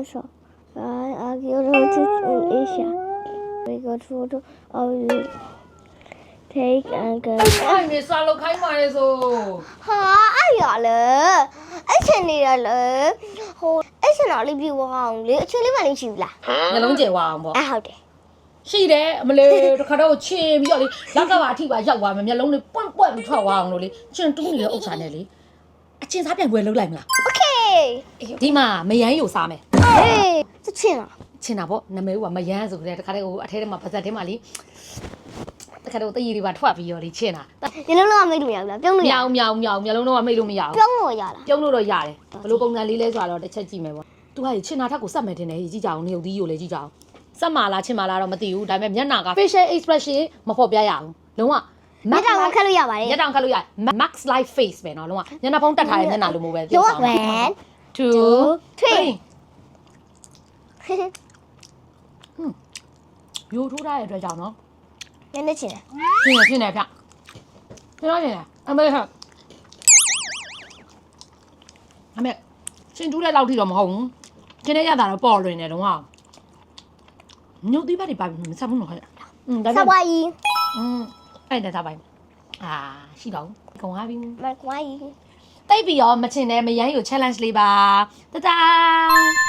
also. I archaeologists in Asia. We got photo of you. Take and go. အိုင်မေစာလောက်ခိုင်းပါလေဆိုဟာအဲ့ရလေအဲ့ချင်နေရလေဟိုအဲ့ချင်တော်လေးပြဝအောင်လေအချွေးလေးမှလေးရှိဘူးလားနှလုံးကျယ်ဝအောင်ပေါ့အဲ့ဟုတ်တယ်ရှိတယ်အမလေးတခါတော့ချင်ပြီးတော့လေလောက်ကပါအထိပါရောက်သွားမယ်မျက်လုံးလေးပွန့်ပွန့်ပြီးထွက်သွားအောင်လို့လေချင်တူးနေတဲ့ဥစ္စာနဲ့လေအချင်းစားပြန်ပွဲလုပ်လိုက်မလား Okay ဒီမှာမယမ်းယူစားမယ် ဟေးသချင်းလား ချင်းတာပေါ့နာမည်ကမယန်းဆိုကြတဲ့တခါတည်းဟိုအထဲထဲမှာပါဇက်ထဲမှာလေတခါတော့တည်ရည်ပါထွက်ပြီးတော့လေချင်းတာ ဒီလုံးလုံးကမိတ်လို့မရဘူးလားပြုံးလို့ရ မြောင်မြောင်မြောင်မျက်လုံးတော့မိတ်လို့မရဘူး ပြုံးလို့ရလား ပြုံးလို့တော့ရတယ်ဘလို့ပုံစံလေးလဲဆိုတော့တစ်ချက်ကြည့်မယ်ပေါ့သူကချင်းနာထက်ကိုစက်မယ်တင်တယ်ကြည့်ကြအောင်နေုပ်သီးကိုလေကြည့်ကြအောင်စက်မာလားချင်းမာလားတော့မသိဘူးဒါပေမဲ့မျက်နှာက facial expression မဖော်ပြရအောင်လုံးဝ မက်တောင်ခက်လို့ရပါတယ် မျက်တောင်ခတ်လို့ရ max light face ပဲเนาะလုံးဝညနာဖုံးတက်ထားတဲ့မျက်နှာလိုမျိုးပဲ လုံးဝ ဆောင် 1 2 three ရိုးထိုးထားတဲ့အတွက်ကြောင့်เนาะ နည်းနည်းချင်းတယ် ဖြစ်နေဖြစ်နေဗျဖြစ်နေဖြစ်နေအမေဟာအမေရှင်တူးတဲ့လောက်ထိတော့မဟုတ်ဘူးကျင်းနေရတာတော့ပေါ်လွင်နေတော့ဟာညို့တိပါတွေပါမစဘူးနော်ဟဲ့อืมဒါ စ ပေ ပွား မဲ့ ကြီး อืมအဲ့ဒါသာပိုင်းအာရှိတော့ကုံသွားပြီ မကွာကြီး တိတ်ပြီးရောမချင်တဲ့မယန်းကို challenge လေးပါတတန်း